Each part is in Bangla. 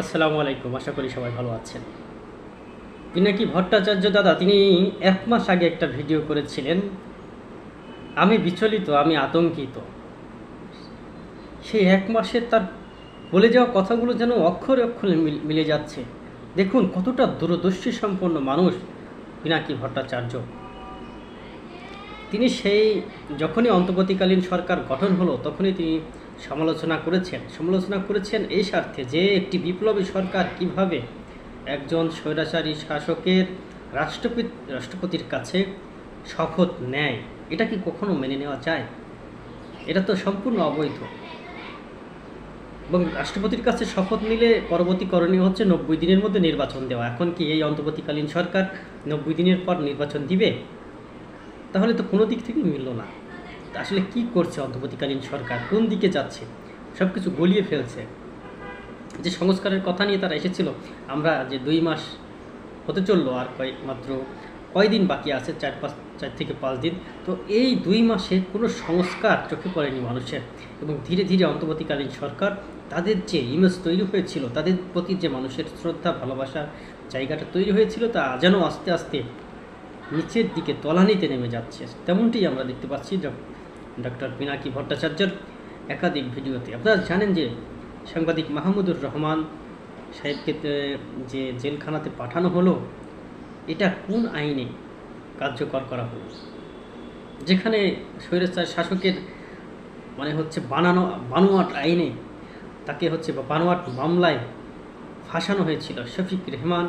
আসসালামু আলাইকুম, আশা করি সবাই ভালো আছেন। পিনাকি ভট্টাচার্য দাদা, তিনি এক মাস আগে একটা ভিডিও করেছিলেন। আমি বিচলিত, আমি আতঙ্কিত। সেই এক মাসে তার বলে যাওয়া কথাগুলো যেন অক্ষরে অক্ষরে মিলে যাচ্ছে। দেখুন, কতটা দূরদর্শী সম্পন্ন মানুষ পিনাকি ভট্টাচার্য। তিনি সেই, যখনই অন্তর্বর্তীকালীন সরকার গঠন হলো, তখনই তিনি সমালোচনা করেছেন। সমালোচনা করেছেন এই স্বার্থে যে একটি বিপ্লবী সরকার কীভাবে একজন স্বৈরাচারী শাসকের রাষ্ট্রপতি, রাষ্ট্রপতির কাছে শপথ নেয়, এটা কি কখনো মেনে নেওয়া যায়? এটা তো সম্পূর্ণ অবৈধ। এবং রাষ্ট্রপতির কাছে শপথ নিলে পরবর্তী করণীয় হচ্ছে নব্বই দিনের মধ্যে নির্বাচন দেওয়া। এখন কি এই অন্তর্বর্তীকালীন সরকার নব্বই দিনের পর নির্বাচন দিবে? তাহলে তো কোনো দিক থেকেই মিলল না। আসলে কি করছে অন্তর্বর্তীকালীন সরকার? কোন দিকে যাচ্ছে? সব কিছু গলিয়ে ফেলছে। যে সংস্কারের কথা নিয়ে তারা এসেছিল, আমরা যে দুই মাস হতে চলল আর কয়েক মাত্র কয়দিন বাকি আছে, চার পাঁচ, চার থেকে পাঁচ দিন, তো এই দুই মাসে কোনো সংস্কার চোখে পড়েনি মানুষের এবং ধীরে ধীরে অন্তর্বর্তীকালীন সরকার তাদের যে ইমেজ তৈরি হয়েছিল, তাদের প্রতি যে মানুষের শ্রদ্ধা ভালোবাসার জায়গাটা তৈরি হয়েছিল, তা যেন আস্তে আস্তে নিচের দিকে তলানিতে নেমে যাচ্ছে। তেমনটি আমরা দেখতে পাচ্ছি ডক্টর পিনাকি ভট্টাচার্যের একাধিক ভিডিওতে। আপনারা জানেন যে সাংবাদিক মাহমুদুর রহমান সাহেবকে যে জেলখানাতে পাঠানো হলো, এটা কোন আইনে কার্যকর করা হলো? যেখানে স্বৈরাচার শাসকের মানে হচ্ছে বানানো, বানোয়াট আইনে তাকে হচ্ছে বানোয়াট মামলায় ফাঁসানো হয়েছিল শফিক রেহমান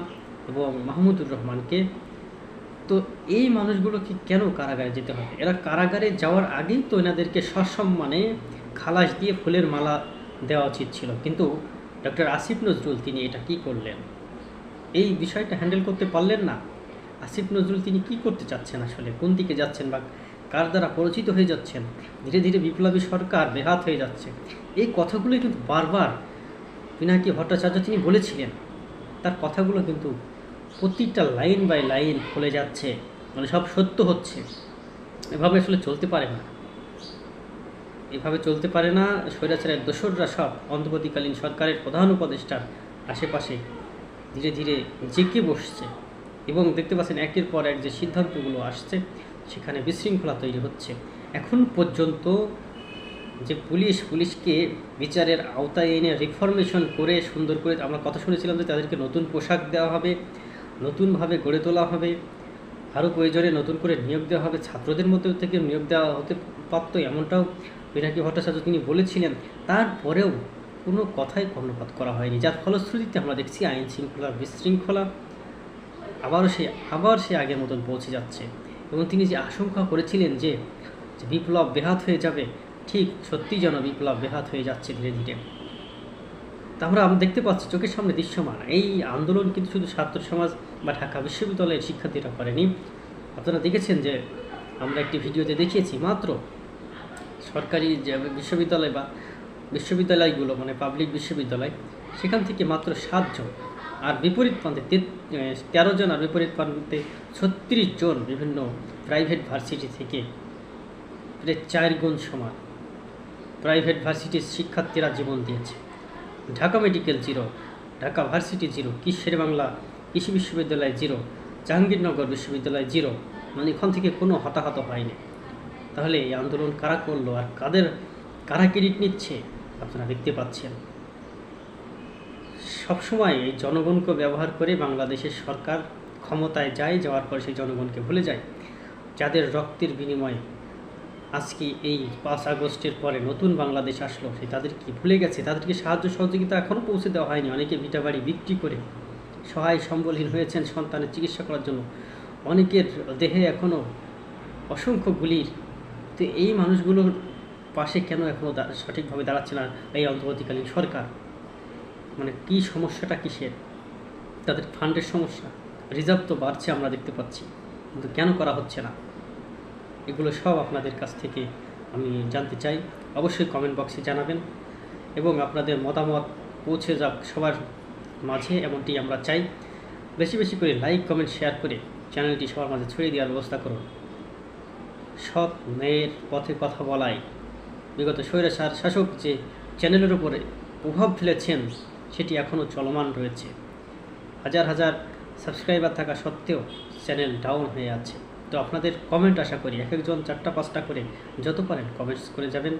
এবং মাহমুদুর রহমানকে। তো এই মানুষগুলোকে কেন কারাগারে যেতে হবে এরা কারাগারে যাওয়ার আগেই তো এনাদেরকে সসম্মানে খালাস দিয়ে ফুলের মালা দেওয়া উচিত ছিল। কিন্তু ডক্টর আসিফ নজরুল তিনি এটা কি করলেন? এই বিষয়টা হ্যান্ডেল করতে পারলেন না। আসিফ নজরুল তিনি কি করতে চাচ্ছেন আসলে? কোন দিকে যাচ্ছেন বা কার দ্বারা পরিচিত হয়ে যাচ্ছেন? ধীরে ধীরে বিপ্লবী সরকার বেহাত হয়ে যাচ্ছে। এই কথাগুলোই কিন্তু বারবার পিনাকি ভট্টাচার্য তিনি বলেছিলেন। তার কথাগুলো কিন্তু প্রতিটা লাইন বাই লাইন খুলে যাচ্ছে মানে সব সত্য হচ্ছে। এভাবে আসলে চলতে পারে না। এভাবে চলতে পারে না, স্বৈরাচারের দোসররা সব অন্তর্বর্তীকালীন সরকারের প্রধান উপদেষ্টার আশেপাশে ধীরে ধীরে জেঁকে বসছে এবং দেখতে পাচ্ছেন একের পর এক যে সিদ্ধান্তগুলো আসছে, সেখানে বিশৃঙ্খলা তৈরি হচ্ছে। এখন পর্যন্ত যে পুলিশ, পুলিশকে বিচারের আওতায় এনে রিফরমেশন করে সুন্দর করে আমরা কথা শুনেছিলাম যে তাদেরকে নতুন পোশাক দেওয়া হবে নতুনভাবে গড়ে তোলা হবে। আরও প্রয়োজনে নতুন করে নিয়োগ দেওয়া হবে। ছাত্রদের মধ্যে থেকে নিয়োগ দেওয়া হতে পারত এমনটাও পিনাকি ভট্টাচার্য তিনি বলেছিলেন। তারপরেও কোনো কথাই কর্ণপাত করা হয়নি। যার ফলশ্রুতিতে আমরা দেখছি আইন শৃঙ্খলা বিশৃঙ্খলা আবারও সে, আবার সে আগের মতন পৌঁছে যাচ্ছে। এবং তিনি যে আশঙ্কা করেছিলেন যে বিপ্লব বেহাত হয়ে যাবে, ঠিক সত্যি যেন বিপ্লব বেহাত হয়ে যাচ্ছে ধীরে ধীরে। আমরা আমরা দেখতে পাচ্ছি চোখের সামনে দৃশ্যমান। এই আন্দোলন কিন্তু শুধু ছাত্র সমাজ বা ঢাকা বিশ্ববিদ্যালয়ের শিক্ষার্থীরা করেনি। আপনারা দেখেছেন যে আমরা একটি ভিডিওতে দেখিয়েছি, মাত্র সরকারি যে বিশ্ববিদ্যালয় বা বিশ্ববিদ্যালয়গুলো মানে পাবলিক বিশ্ববিদ্যালয়, সেখান থেকে মাত্র সাতজন আর বিপরীত প্রান্তে তেরো জন, আর বিপরীত প্রান্তে ছত্রিশ জন বিভিন্ন প্রাইভেট ভার্সিটি থেকে প্রায় চার গুণ সমান। প্রাইভেট ভার্সিটির শিক্ষার্থীরা জীবন দিয়েছে। Dhaka medical zero, Dhaka varsity zero কিশোর বাংলা, কৃষি বিশ্ববিদ্যালয় জিরো, জাহাঙ্গীরনগর বিশ্ববিদ্যালয় জিরো মানে এখান থেকে কোনো হতাহত হয়নি। তাহলে এই আন্দোলন কারা করল আর কাদের, কারা ক্রেডিট নিচ্ছে, আপনারা দেখতে পাচ্ছেন। সবসময় এই জনগণকে ব্যবহার করে বাংলাদেশের সরকার ক্ষমতায় যায়, যাওয়ার পর সেই জনগণকে ভুলে যায়। যাদের রক্তের বিনিময়ে আজকে এই পাঁচ আগস্টের পরে নতুন বাংলাদেশ আসলো, সে তাদের কি ভুলে গেছে? তাদেরকে সাহায্য সহযোগিতা এখনও পৌঁছে দেওয়া হয়নি। অনেকে ভিটা বাড়ি বিক্রি করে সহায় সম্বলহীন হয়েছেন সন্তানের চিকিৎসা করার জন্য। অনেকের দেহে এখনও অসংখ্য গুলির। তো এই মানুষগুলোর পাশে কেন এখনও সঠিকভাবে দাঁড়াচ্ছে না এই অন্তর্বর্তীকালীন সরকার? মানে কি সমস্যাটা কিসের? তাদের ফান্ডের সমস্যা। রিজার্ভ তো বাড়ছে, আমরা দেখতে পাচ্ছি। কিন্তু কেন করা হচ্ছে না? এগুলো সব আপনাদের কাছ থেকে আমি জানতে চাই। অবশ্যই কমেন্ট বক্সে জানাবেন এবং আপনাদের মতামত পৌঁছে যাক সবার মাঝে, এমনটি আমরা চাই। বেশি বেশি করে লাইক কমেন্ট শেয়ার করে চ্যানেলটি সবার মাঝে ছড়িয়ে দেওয়ার ব্যবস্থা করুন। সব মেয়ের পথে কথা বলায় বিগত স্বৈরাচার শাসক যে চ্যানেলের উপরে প্রভাব ফেলেছেন, সেটি এখনও চলমান রয়েছে। হাজার হাজার সাবস্ক্রাইবার থাকা সত্ত্বেও চ্যানেল ডাউন হয়ে আছে। তো আপনাদের কমেন্ট আশা করি এক একজন চারটা, পাঁচটা করে যত পারেন কমেন্টস করে যাবেন।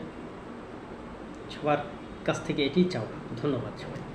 সবার কাছ থেকে এটি চাও ধন্যবাদ সবাই